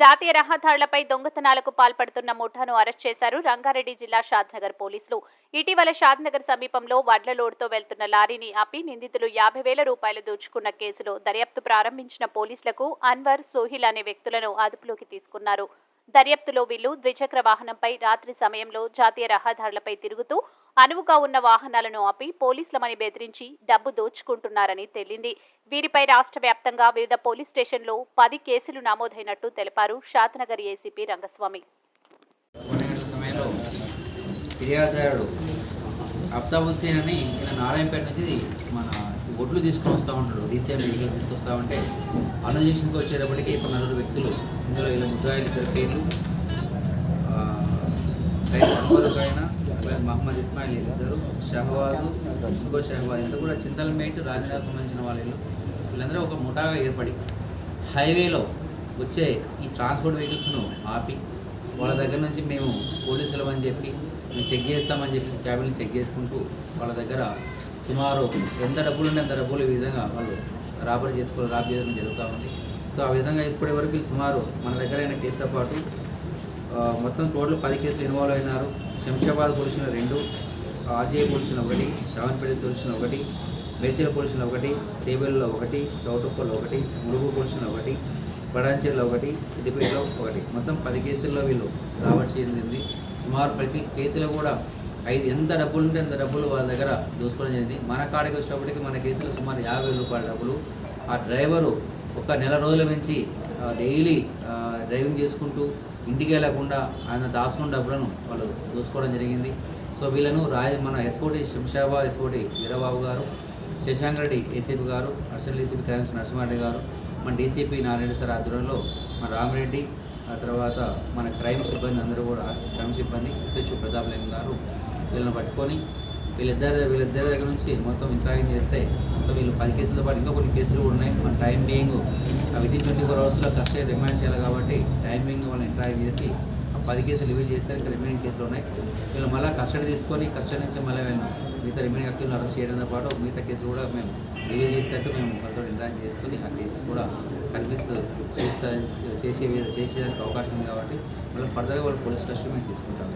జాతీయ రహదారులపై దొంగతనాలకు పాల్పడుతున్న ముఠాను అరెస్ట్ చేశారు రంగారెడ్డి జిల్లా షాద్నగర్ పోలీసులు. ఇటీవల షాద్నగర్ సమీపంలో వడ్ల లోడుతో వెళ్తున్న లారీని ఆపి నిందితులు యాభై వేల రూపాయలు దోచుకున్న కేసులో దర్యాప్తు ప్రారంభించిన పోలీసులకు అన్వర్ సోహిల్ అనే వ్యక్తులను అదుపులోకి తీసుకున్నారు. దర్యాప్తులో వీళ్ళు ద్విచక్ర వాహనంపై రాత్రి సమయంలో జాతీయ రహదారులపై తిరుగుతూ అనువుగా ఉన్న వాహనాలను ఆపి పోలీసులమని బెదిరించి డబ్బు దోచుకుంటున్నారని తేలింది. వీరిపై రాష్ట్ర వ్యాప్తంగా వివిధ పోలీస్ స్టేషన్లో పది కేసులు నమోదైనట్టు తెలిపారు శాతనగర్ ఏసీపీ రంగస్వామి. ఫిర్యాదుదారుడు అని ఈయన నారాయణపేట నుంచి మన ఒడ్లు తీసుకొని వస్తూ ఉంటాడు. డీసీఎం వెహికల్ తీసుకొస్తా ఉంటే అన్న జంక్షన్కి వచ్చేటప్పటికి ఒక నలుగురు వ్యక్తులు ఇందులో వీళ్ళ ముద్దాయిలు ఇద్దరు పేర్లు ఆయన మహమ్మద్ ఇస్మాయిల్ ఇద్దరు షహవాజు ఇంకో షహవాజ్ ఇంత కూడా చింతలమేట్ రాజనగర్ సంబంధించిన వాళ్ళు వీళ్ళందరూ ఒక ముఠాగా ఏర్పడి హైవేలో వచ్చే ఈ ట్రాన్స్పోర్ట్ వెహికల్స్ను ఆపి వాళ్ళ దగ్గర నుంచి మేము పోలీసులు అని చెప్పి మేము చెక్ చేస్తామని చెప్పేసి క్యాబిన్ చెక్ చేసుకుంటూ వాళ్ళ దగ్గర సుమారు ఎంత డబ్బులు ఉంటే అంత డబ్బులు ఈ విధంగా వాళ్ళు రాబడి చేసుకోవడం రాబీ చేయడం జరుగుతూ ఉంది. సో ఆ విధంగా ఇప్పటి వరకు సుమారు మన దగ్గర అయిన కేసుతో పాటు మొత్తం టోటల్ పది కేసులు ఇన్వాల్వ్ అయినారు. శంషాబాద్ పోలీసుల రెండు ఆర్జీఐ పోలీసులు ఒకటి షావన్పేట పోలీసులు ఒకటి మెర్చిల పోలీసులు ఒకటి చేబెల్లో ఒకటి చౌటుప్పల్లో ఒకటి ములుగు పోలీసులు ఒకటి పడాంచెల్లో ఒకటి సిద్దిపేటలో ఒకటి. మొత్తం పది కేసుల్లో వీళ్ళు రాబడి చెందింది సుమారు ప్రతి కేసులో కూడా ఐదు ఎంత డబ్బులు ఉంటే అంత డబ్బులు వాళ్ళ దగ్గర దోసుకోవడం జరిగింది. మన కాడికి వచ్చినప్పటికీ మన కేసులో సుమారు యాభై రూపాయల డబ్బులు. ఆ డ్రైవరు ఒక నెల రోజుల నుంచి డైలీ డ్రైవింగ్ చేసుకుంటూ ఇంటికి వెళ్ళకుండా ఆయన దాచుకున్న డబ్బులను వాళ్ళు దోసుకోవడం జరిగింది. సో వీళ్ళను రాజ మన ఎస్పోటి Shamshabad SOT Veerababu garu Shashank Reddy ACP garu additional ACP crimes Narasimha Reddy garu మన డీసీపీ నారాయణ సార్ ఆధ్వర్యంలో మన రామిరెడ్డి ఆ తర్వాత మన క్రైమ్ సిబ్బంది అందరూ కూడా క్రైమ్ సిబ్బంది శిశు ప్రతాప్ గారు వీళ్ళని పట్టుకొని వీళ్ళిద్దరి వీళ్ళిద్దరి దగ్గర నుంచి మొత్తం ఇంట్రాక్ట్ చేస్తే మొత్తం వీళ్ళు పది కేసులతో పాటు ఇంకా కొన్ని కేసులు కూడా ఉన్నాయి. మన time being within twenty four అవర్స్లో కస్టడీ రిమాండ్ చేయాలి కాబట్టి టైం బీయింగ్ వాళ్ళని ఇంట్రాక్ట్ చేసి ఆ పది కేసులు రివీల్ చేస్తే ఇంకా రిమైనింగ్ కేసులు ఉన్నాయి. వీళ్ళు మళ్ళీ కస్టడీ తీసుకొని కస్టడీ నుంచి మళ్ళీ వీళ్ళు మిగతా రిమైనింగ్ అక్యూలను అరెస్ట్ చేయడంతో పాటు మిగతా కేసులు కూడా మేము రివ్యూ చేసేటట్టు మేము వాళ్ళతో ఇంటరాక్ట్ చేసుకుని ఆ కేసెస్ కూడా కనిపిస్తూ చేస్తా చేసే చేసేదానికి అవకాశం ఉంది కాబట్టి మళ్ళీ ఫర్దర్గా వాళ్ళు పోలీస్ కస్టడీ మేము తీసుకుంటాం.